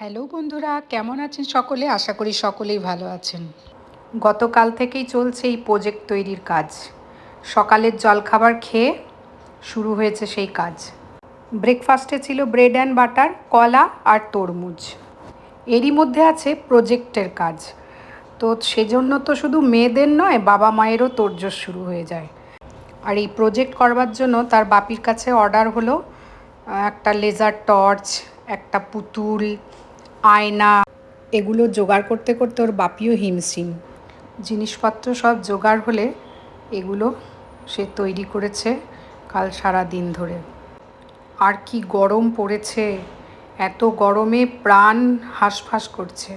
Hello বন্ধুরা, কেমন আছেন সকলে? আশা করি সকলেই ভালো আছেন। গতকাল থেকেই চলছে এই প্রজেক্ট তৈরির কাজ। সকালের জলখাবার খেয়ে শুরু হয়েছে সেই কাজ। ব্রেকফাস্টে ছিল ব্রেড অ্যান্ড বাটার কলা আর তরমুজ। এরই মধ্যে আছে প্রজেক্টের কাজ। তো সেজন্য তো শুধু মেয়েদের নয়, বাবা মায়েরও তোড়জোড় শুরু হয়ে যায়। আর এই প্রজেক্ট করবার জন্য তার বাপির কাছে অর্ডার হলো একটা লেজার টর্চ একটা পুতুল, আয়না, এগুলো জোগাড় করতে করতে ওর বাপিও হিমশিম। জিনিসপত্র সব জোগাড় হলে এগুলো সে তৈরি করেছে কাল সারা দিন ধরে। আর কি গরম পড়েছে, এত গরমে প্রাণ হাঁসফাঁস করছে।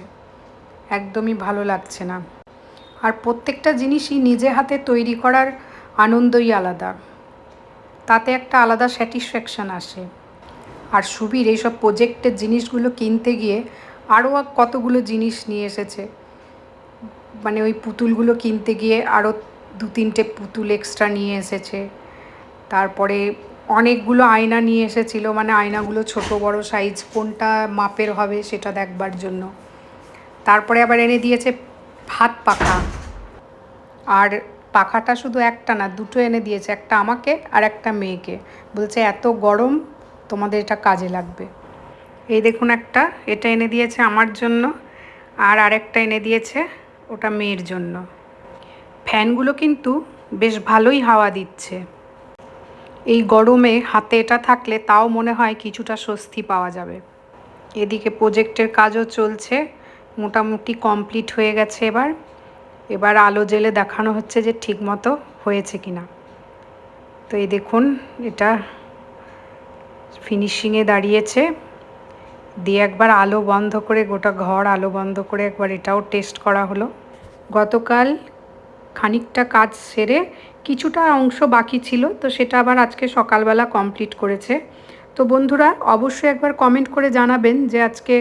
একদমই ভালো লাগছে না। আর প্রত্যেকটা জিনিসই নিজে হাতে তৈরি করার আনন্দই আলাদা। তাতে একটা আলাদা স্যাটিসফ্যাকশান আসে। আর সুবীর এইসব প্রজেক্টের জিনিসগুলো কিনতে গিয়ে আরও কতগুলো জিনিস নিয়ে এসেছে। মানে ওই পুতুলগুলো কিনতে গিয়ে আরও দু তিনটে পুতুল এক্সট্রা নিয়ে এসেছে। তারপরে অনেকগুলো আয়না নিয়ে এসেছিল মানে আয়নাগুলো ছোট, বড় সাইজ কোনটা মাপের হবে সেটা দেখবার জন্য। তারপরে আবার এনে দিয়েছে ভাত পাখা। আর পাখাটা শুধু একটা না, দুটো এনে দিয়েছে, একটা আমাকে আর একটা মেয়েকে। বলছে, এত গরম তোমাদের এটা কাজে লাগবে। এই দেখুন একটা, এটা এনে দিয়েছে আমার জন্য আর আরেকটা এনে দিয়েছে ওটা মেয়ের জন্য। ফ্যানগুলো কিন্তু বেশ ভালোই হাওয়া দিচ্ছে। এই গরমে হাতে এটা থাকলে তাও মনে হয় কিছুটা স্বস্তি পাওয়া যাবে। এদিকে প্রজেক্টের কাজও চলছে, মোটামুটি কমপ্লিট হয়ে গেছে এবার। এবার আলো জেলে দেখানো হচ্ছে যে ঠিকমতো হয়েছে কিনা। তো এই দেখুন, এটা ফিনিশিংয়ে দাঁড়িয়েছে। দিয়ে একবার আলো বন্ধ করে গোটা ঘর আলো বন্ধ করে একবার এটাও টেস্ট করা হলো। গতকাল খানিকটা কাজ সেরে কিছুটা অংশ বাকি ছিল, তো সেটা আবার আজকে সকালবেলা কমপ্লিট করেছে। তো বন্ধুরা, অবশ্যই একবার কমেন্ট করে জানাবেন যে আজকে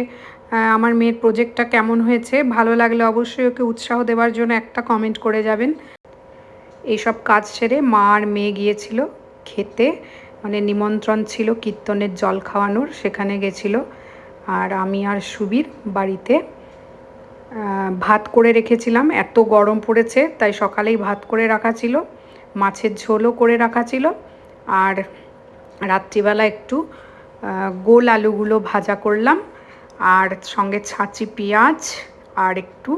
আমার মেয়ের প্রজেক্টটা কেমন হয়েছে। ভালো লাগলে অবশ্যই ওকে উৎসাহ দেওয়ার জন্য একটা কমেন্ট করে যাবেন। এইসব কাজ সেরে মা আর মেয়ে গিয়েছিল খেতে। মানে নিমন্ত্রণ ছিল কীর্তনের জল খাওয়ানোর, সেখানে গেছিল। আর আমি আর সুবীর বাড়িতে ভাত করে রেখেছিলাম। এত গরম পড়েছে, তাই সকালেই ভাত করে রাখা ছিল। মাছের ঝোলও করে রাখা ছিল। আর রাত্রিবেলা একটু গোল আলুগুলো ভাজা করলাম। আর সঙ্গে ছাঁচি পেঁয়াজ আর একটু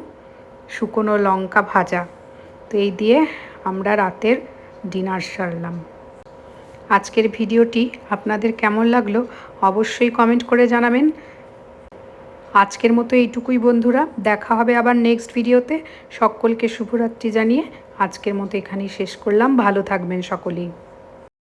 শুকনো লঙ্কা ভাজা। তো এই দিয়ে আমরা রাতের ডিনার সারলাম। আজকের ভিডিওটি আপনাদের কেমন লাগল অবশ্যই কমেন্ট করে জানাবেন। আজকের মতো এইটুকুই বন্ধুরা, দেখা হবে আবার নেক্সট ভিডিওতে। সকলকে শুভরাত্রি জানিয়ে আজকের মতো এখানেই শেষ করলাম। ভালো থাকবেন সকলেই।